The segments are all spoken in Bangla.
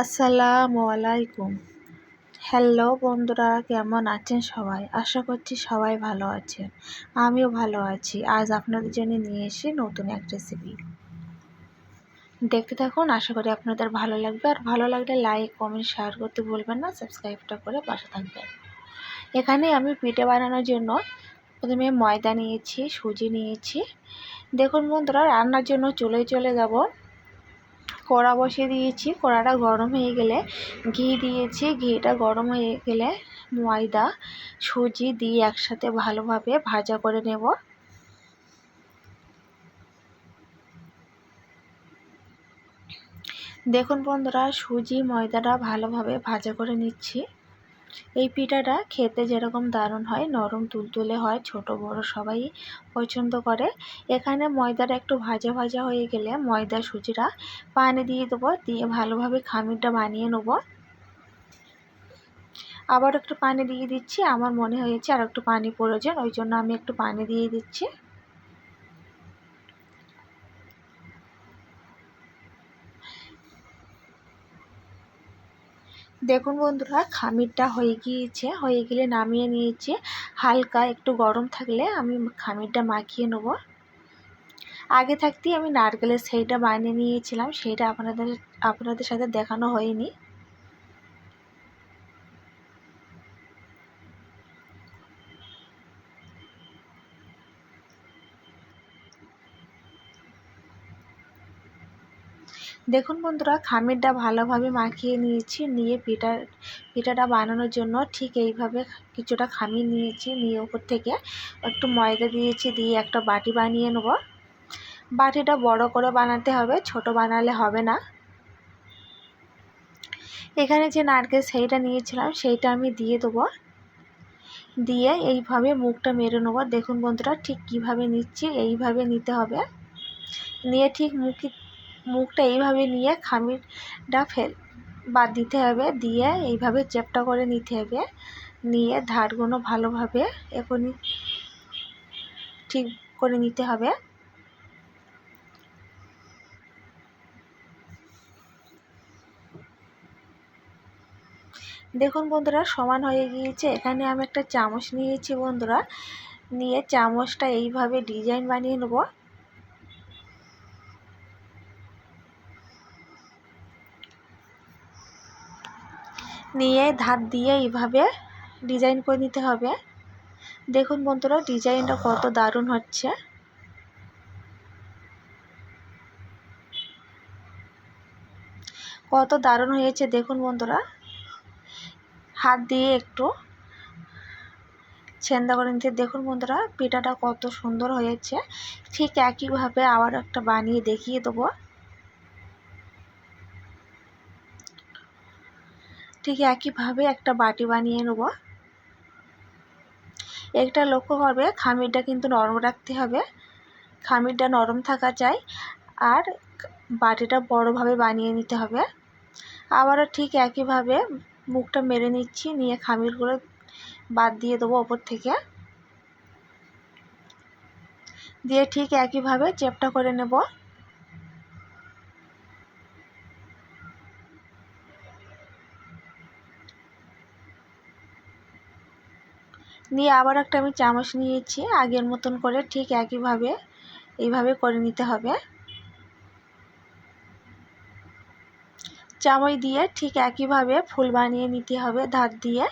আসসালামু আলাইকুম। হ্যালো বন্ধুরা, কেমন আছেন সবাই? আশা করছি সবাই ভালো আছেন। আমিও ভালো আছি। আজ আপনাদের জন্য নিয়ে এসে নতুন এক রেসিপি দেখতে থাকুন, আশা করি আপনাদের ভালো লাগবে। আর ভালো লাগলে লাইক কমেন্ট শেয়ার করতে ভুলবেন না সাবস্ক্রাইবটা করে পাশে থাকবেন। এখানে আমি পিঠে বানানোর জন্য প্রথমে ময়দা নিয়েছি, সুজি নিয়েছি। দেখুন বন্ধুরা, রান্নার জন্য চলে চলে যাব। কড়া বসিয়ে দিয়েছি। কড়াটা গরম হয়ে গেলে ঘি দিয়েছি। ঘিটা গরম হয়ে গেলে ময়দা, সুজি দিয়ে একসাথে ভালোভাবে ভাজা করে নেব। দেখুন বন্ধুরা, সুজি, ময়দাটা ভালোভাবে ভাজা করে নিচ্ছি। এই পিঠাটা খেতে যেরকম দারুণ হয়, নরম তুলতুলে হয়, ছোট বড় সবাই পছন্দ করে। এখানে ময়দাটা একটু ভাজা ভাজা হয়ে গেলে ময়দা সুজিটা পানি দিয়ে দেবো, দিয়ে ভালোভাবে খামিরটা বানিয়ে নেব। আবার একটু পানি দিয়ে দিচ্ছি, আমার মনে হয়েছে আর একটু পানি প্রয়োজন, ওই জন্য আমি একটু পানি দিয়ে দিচ্ছি। দেখুন বন্ধুরা, খামিরটা হয়ে গিয়েছে, হয়ে গেলে নামিয়ে নিয়েছি। হালকা একটু গরম থাকলে আমি খামিরটা মাখিয়ে নেব। আগে থাকতেই আমি নারকেলের সেইটা বানিয়ে নিয়েছিলাম সেইটা আপনাদের আপনাদের সাথে দেখানো হয়নি। দেখুন বন্ধুরা, খামিরটা ভালোভাবে মাখিয়ে নিয়েছি, নিয়ে পিঠা, পিঠাটা বানানোর জন্য ঠিক এইভাবে কিছুটা খামির নিয়েছি, নিয়ে ওপর থেকে একটু ময়দা দিয়েছি, দিয়ে একটা বাটি বানিয়ে নেব। বাটিটা বড় করে বানাতে হবে, ছোট বানালে হবে না। এখানে যে নারকেল সেইটা নিয়েছিলাম, সেইটা আমি দিয়ে দেবো। দিয়ে এইভাবে মুখটা মেরে নেব। দেখুন বন্ধুরা, ঠিক কীভাবে নিচ্ছি, এইভাবে নিতে হবে। নিয়ে ঠিক মুখে মুখটা এইভাবে নিয়ে খামিরটা ফেল, বাদ দিতে হবে, দিয়ে এইভাবে চেপটা করে নিতে হবে। নিয়ে ধারগুলো ভালোভাবে এখনই ঠিক করে নিতে হবে। দেখুন বন্ধুরা, সমান হয়ে গিয়েছে। এখানে আমি একটা চামচ নিয়েছি বন্ধুরা। নিয়ে চামচটা এইভাবে ডিজাইন বানিয়ে নেব। নিয়ে ধার দিয়ে এইভাবে ডিজাইন করে নিতে হবে। দেখুন বন্ধুরা ডিজাইনটা কত দারুণ হচ্ছে। কত দারুণ হয়েছে দেখুন বন্ধুরা। হাত দিয়ে একটু ছেন্দা করে নিতে। দেখুন বন্ধুরা, পিঠাটা কত সুন্দর হয়েছে। ঠিক একইভাবে আবার একটা বানিয়ে দেখিয়ে দেবো। ঠিক একইভাবে একটা বাটি বানিয়ে নেব। একটা লক্ষ্য করবে খামিরটা কিন্তু নরম রাখতে হবে। খামিরটা নরম থাকা চাই আর বাটিটা বড়োভাবে বানিয়ে নিতে হবে। আবারও ঠিক একইভাবে মুখটা মেরে নিচ্ছি, নিয়ে খামিরগুলো বাদ দিয়ে দেবো ওপর থেকে। দিয়ে ঠিক একইভাবে চেপটা করে নেব। নিয়ে আবার একটা আমি চামচ নিয়েছি। আগের মতন করে ঠিক একইভাবে, এইভাবে করে নিতে হবে। চামচ দিয়ে ঠিক একইভাবে ফুল বানিয়ে নিতে হবে ধার দিয়ে।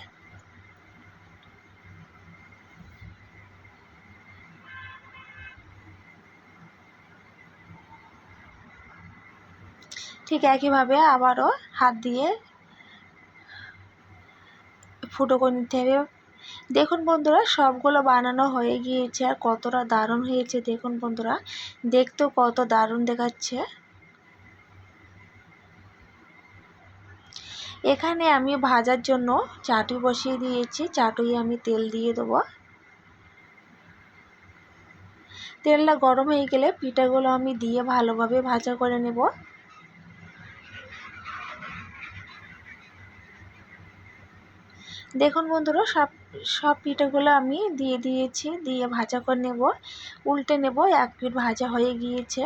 ঠিক একইভাবে আবারও হাত দিয়ে ফুটো করে নিতে হবে। দেখুন বন্ধুরা, সবগুলো বানানো হয়ে গিয়েছে আর কতটা দারুণ হয়েছে। দেখুন বন্ধুরা, দেখতেও কত দারুণ দেখাচ্ছে। এখানে আমি ভাজার জন্য চাটু বসিয়ে দিয়েছি। চাটুই আমি তেল দিয়ে দেবো। তেলটা গরম হয়ে গেলে পিঠাগুলো আমি দিয়ে ভালোভাবে ভাজা করে নেব। দেখুন বন্ধুরা, সব সব পিঠেগুলো আমি দিয়ে দিয়েছি, দিয়ে ভাজা করে নেব। উল্টে নেব, এক পিঠ ভাজা হয়ে গিয়েছে।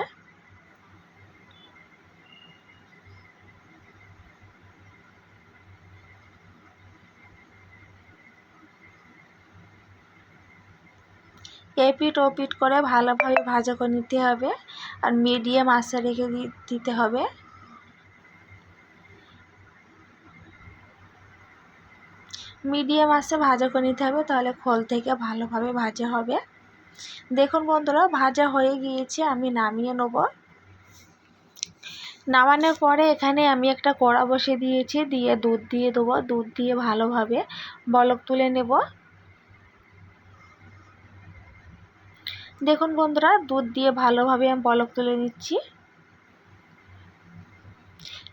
এ পিঠ ও পিঠ করে ভালোভাবে ভাজা করে নিতে হবে, আর মিডিয়াম আঁচে রেখে দিতে হবে। মিডিয়াম আঁচে ভাজা করে নিতে হবে, তাহলে খোল থেকে ভালোভাবে ভাজা হবে। দেখুন বন্ধুরা, ভাজা হয়ে গিয়েছে, আমি নামিয়ে নেব। নামানোর পরে এখানে আমি একটা কড়া বসে দিয়েছি, দিয়ে দুধ দিয়ে দেবো। দুধ দিয়ে ভালোভাবে বলক তুলে নেব। দেখুন বন্ধুরা, দুধ দিয়ে ভালোভাবে আমি বলক তুলে নিচ্ছি।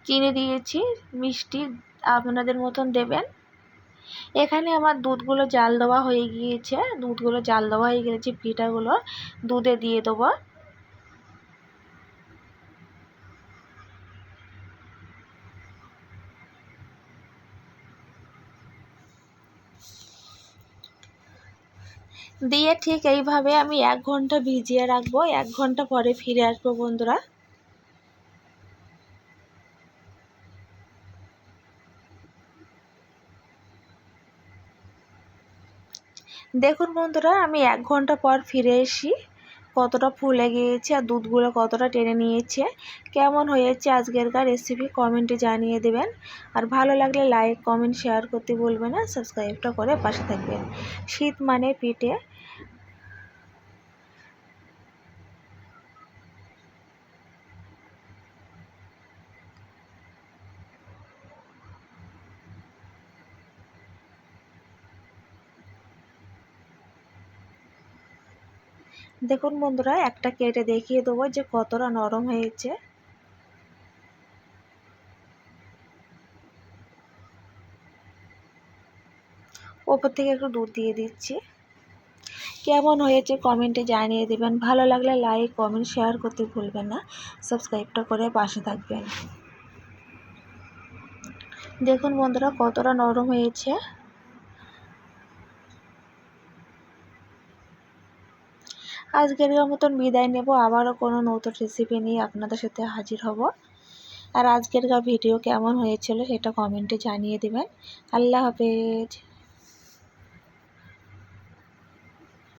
চিনি দিয়েছি, মিষ্টি আপনাদের মতন দেবেন। এখানে আমার দুধগুলো জাল দেওয়া হয়ে গিয়েছে। দুধগুলো জাল দেওয়া হয়ে গেছে পিঠাগুলো দুধে দিয়ে দেবো। দিয়ে ঠিক এইভাবে আমি এক ঘণ্টা ভিজিয়ে রাখব। এক ঘণ্টা পরে ফিরে আসব বন্ধুরা। দেখুন বন্ধুরা, আমি এক ঘণ্টা পর ফিরে এসি। কতটা ফুলে গিয়েছে আর দুধগুলো কতটা টেনে নিয়েছে। কেমন হয়েছে আজকেরকার রেসিপি কমেন্টে জানিয়ে দেবেন। আর ভালো লাগলে লাইক কমেন্ট শেয়ার করতে বলবেন না। সাবস্ক্রাইবটা করে পাশে থাকবেন। শীত মানে পিঠে। দেখুন বন্ধুরা, একটা কেটে দেখিয়ে দেবো যে কতটা নরম হয়েছে। ওপর থেকে একটু দুধ দিয়ে দিচ্ছি। কেমন হয়েছে কমেন্টে জানিয়ে দেবেন। ভালো লাগলে লাইক কমেন্ট শেয়ার করতে ভুলবেন না। সাবস্ক্রাইবটা করে পাশে থাকবেন। দেখুন বন্ধুরা, কতটা নরম হয়েছে। আজকের মতন বিদায় নেব। আবারও কোনো নতুন রেসিপি নিয়ে আপনাদের সাথে হাজির হব। আর আজকের ভিডিও কেমন হয়েছিল সেটা কমেন্টে জানিয়ে দেবেন। আল্লাহ হাফেজ।